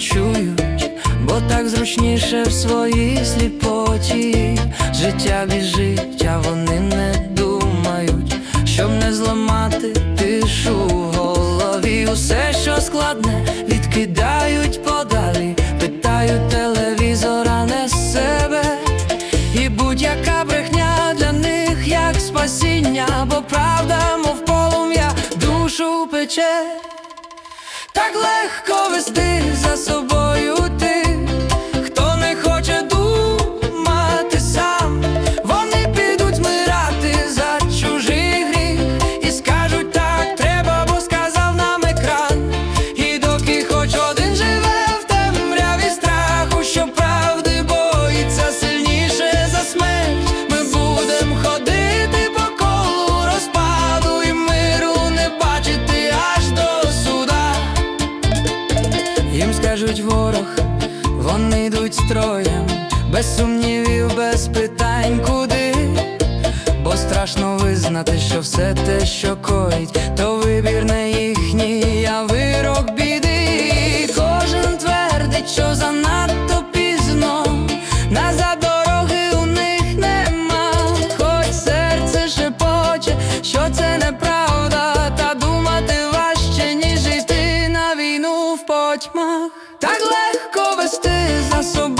почують, бо так зручніше в своїй сліпоті. Життя біжить, а вони не думають, щоб не зламати тишу в голові. Усе, що складне, відкидають подалі, питають телевізора, не себе. І будь-яка брехня для них як спасіння, бо правда, мов полум'я, душу пече. Так легко вести за собою Їм скажуть ворог, вони йдуть строєм, без сумнівів, без питань куди. Бо страшно визнати, що все те, що коїть, то вибір не їхній, а вирок біди. Кожен твердить, що занадто пізно, вести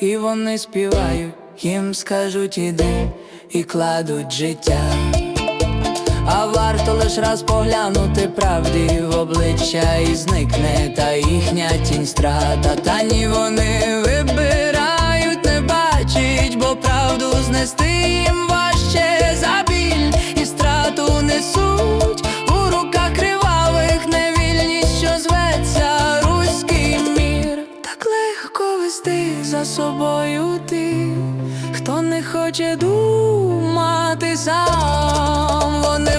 і вони співають. Їм скажуть, іди і кладуть життя. А варто лиш раз поглянути правді в обличчя і зникне та їхня тінь страта. Та ні собою ти, хто не хоче думати сам. Вони